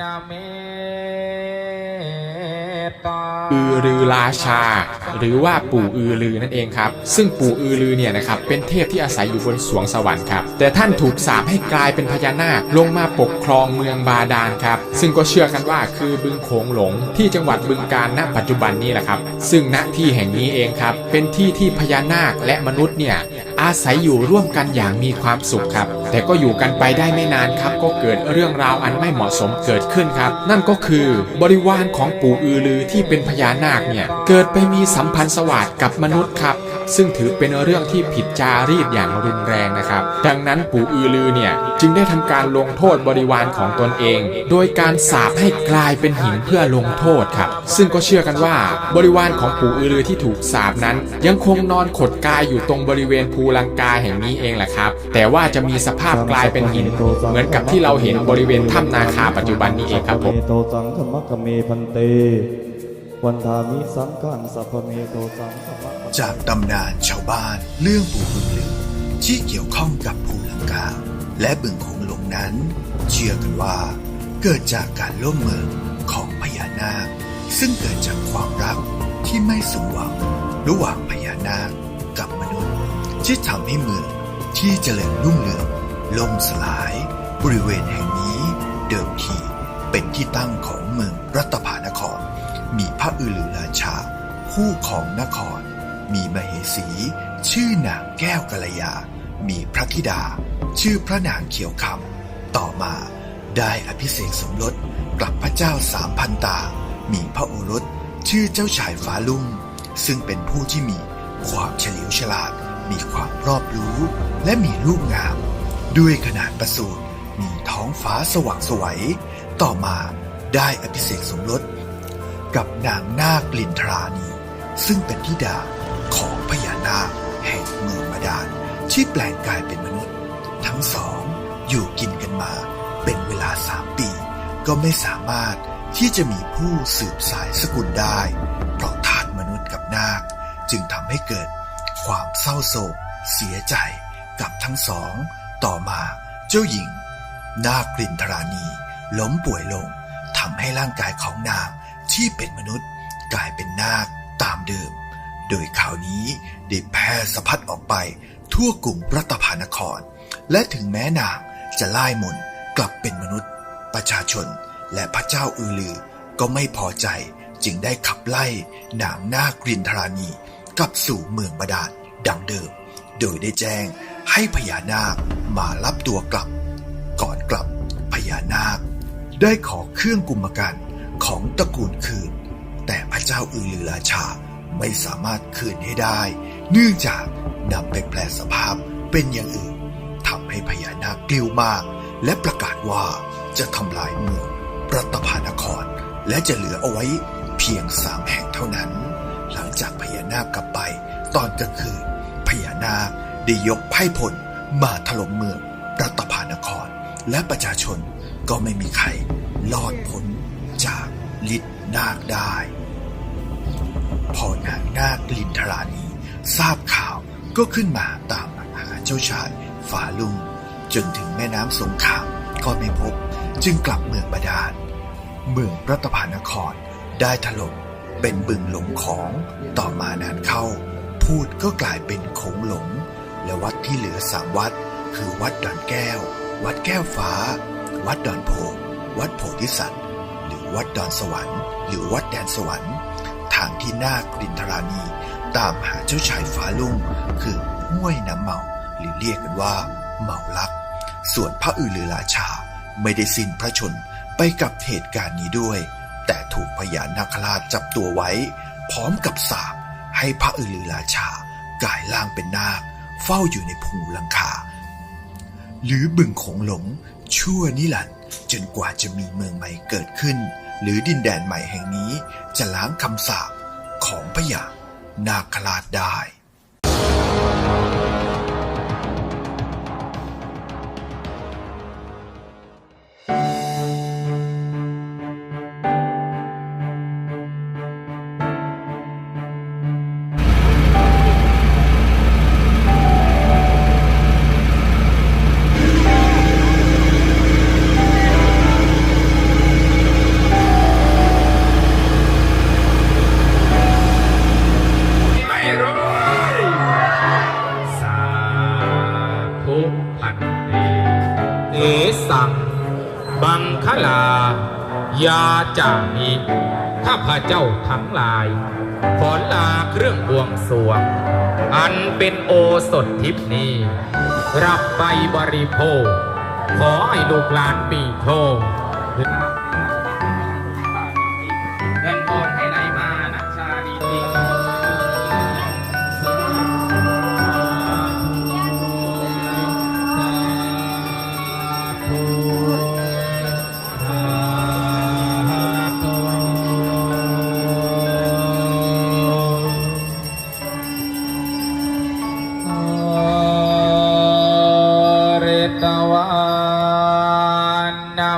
นาเมตอือรือราชา หรือว่าปู่อือรือนั่นเองครับ ซึ่งปู่อือรือเนี่ยนะครับเป็นเทพที่อาศัยอยู่บนสวงสวรรค์ครับ แต่ท่านถูกสาปให้กลายเป็นพญานาคลงมาปกครองเมืองบาดาลครับ ซึ่งก็เชื่อกันว่าคือบึงโขงหลงที่จังหวัดบึงกาฬณปัจจุบันนี้แหละครับ ซึ่งณที่แห่งนี้เองครับ เป็นที่ที่พญานาคและมนุษย์เนี่ย อาศัยอยู่ร่วมกันอย่างมีความสุขครับ แต่ก็อยู่กันไปได้ไม่นานครับ ก็เกิดเรื่องราวอันไม่เหมาะสมเกิดขึ้นครับ นั่นก็คือบริวารของปู่อือลือที่เป็นพญานาคเนี่ยเกิดไปมีสัมพันธ์สวัสดกับมนุษย์ครับ ซึ่งถือเป็นเรื่องที่ผิดจารีตอย่างรุนแรงนะครับ ดังนั้นปู่อือลือเนี่ยจึงได้ทำการลงโทษบริวารของตนเอง โดยการสาปให้กลายเป็นหินเพื่อลงโทษครับ ซึ่งก็เชื่อกันว่าบริวารของปู่อือลือที่ถูกสาปนั้น ยังคงนอนขดกายอยู่ตรงบริเวณภูลังกาแห่งนี้เองแหละครับ แต่ว่าจะมีสภาพกลายเป็นหิน เหมือนกับที่เราเห็นบริเวณถ้ำนาคาปัจจุบันนี้เองครับผม วันทามิสังขังสัพพเมโตสังขมัคคจากตำนานชาวบ้านเรื่องปู่บึงลือที่เกี่ยวข้องกับภูลังกา และบึงโขงหลงนั้น เชื่อกันว่า เกิดจากการล่มเมืองของพญานาค ซึ่งเกิดจากความรักที่ไม่สมหวังระหว่างพญานาคกับมนุษย์ ที่ทำให้เมืองที่เจริญรุ่งเรืองล่มสลาย บริเวณแห่งนี้ เดิมทีเป็นที่ตั้งของเมืองรัตภานคร มีพระอือลือราชาคู่ของนคร มีมเหสี ชื่อนางแก้วกัลยา มีพระธิดา ชื่อพระนางเขียวคำต่อมาได้อภิเษกสมรสกับพระเจ้าสามพันตา มีพระโอรสชื่อเจ้าชายฟ้าลุ่งซึ่งเป็นผู้ที่มีความเฉลียวฉลาด มีความรอบรู้ และมีรูปงาม ด้วยขนาดประสูติมีท้องฟ้าสว่างสวย ต่อมาได้อภิเษกสมรส กับนางนาคลินทรานี ซึ่งเป็นธิดาของพญานาคแห่งเมืองบาดาลที่แปลงกายเป็นมนุษย์ ทั้งสองอยู่กินกันมาเป็นเวลาสามปี ก็ไม่สามารถที่จะมีผู้สืบสายสกุลได้ เพราะทานมนุษย์กับนาค จึงทำให้เกิดความเศร้าโศกเสียใจกับทั้งสอง ต่อมาเจ้าหญิง นาคลินทรานีล้มป่วยลงทำให้ร่างกายของนาง ที่เป็นมนุษย์กลายเป็นนาคตามเดิม โดยข่าวนี้ได้แพร่สะพัดออกไปทั่วกลุ่มรัตภานคร และถึงแม้นางจะไล่มนกลับเป็นมนุษย์ ประชาชนและพระเจ้าอือลือก็ไม่พอใจจึงได้ขับไล่นางนาครินทรานีกลับสู่เมืองบาดาลดังเดิม โดยได้แจ้งให้พญานาคมารับตัวกลับ ก่อนกลับพญานาค ได้ขอเครื่องกุมกัน ของตระกูลคืน แต่พระเจ้าอือลือราชาไม่สามารถคืนให้ได้ เนื่องจากนำไปแปลสภาพเป็นอย่างอื่นทำให้พญานาคกลิ้วมาก และประกาศว่าจะทำลายเมืองรัตภานคร และจะเหลือเอาไว้เพียงสามแห่งเท่านั้น หลังจากพญานาคกลับไป ตอนกลางคืนพญานาคได้ยกไพ่พลมาถล่มเมืองรัตภานคร และประชาชนก็ไม่มีใครรอดพ้น จากฤทธิ์นาคได้ พอนางนาคลินทรานีทราบข่าวก็ขึ้นมาตามหาเจ้าชายฟ้าลุง จนถึงแม่น้ำสงขลามก็ไม่พบ จึงกลับเมืองบาดาล เมืองรัตภานครได้ถล่มเป็นบึงหลงของต่อมานานเข้า พูดก็กลายเป็นโขงหลง และวัดที่เหลือสามวัด คือวัดดอนแก้ว วัดแก้วฟ้า วัดดอนโพ วัดโพธิสัตว์ วัดดอนสวรรค์ หรือวัดแดนสวรรค์ ทางที่นาครินทรานีตามหาเจ้าชายฟ้าลุ่ง คือห้วยน้ำเมา หรือเรียกกันว่า เมาลัก ส่วนพระอือลือราชาไม่ได้สิ้นพระชนไปกับเหตุการณ์นี้ด้วย แต่ถูกพญานาคราชจับตัวไว้ พร้อมกับสาปให้พระอือลือราชากลายร่างเป็นนาค เฝ้าอยู่ในภูลังคา หรือบึงโขงหลงชั่วนิรันดร์จนกว่าจะมีเมืองใหม่เกิดขึ้น หรือดินแดนใหม่แห่งนี้จะล้างคำสาปของพญานาคราชได้ ยาจามิข้าพระเจ้าทั้งหลาย ขอลาเครื่องบวงสรวง อันเป็นโอสถทิพนี้ รับไปบริโภค ขอให้ลูกหลานมีโชค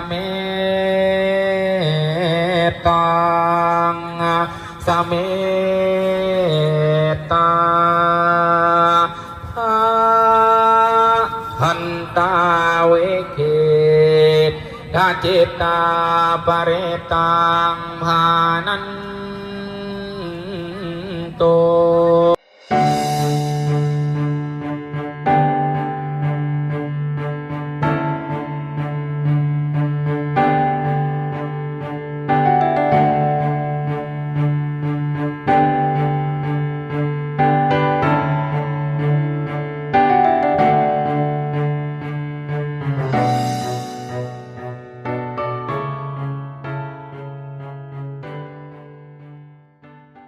เมตังสเมตาหันตาเวเกตาจิตตาปเรตังหานันโต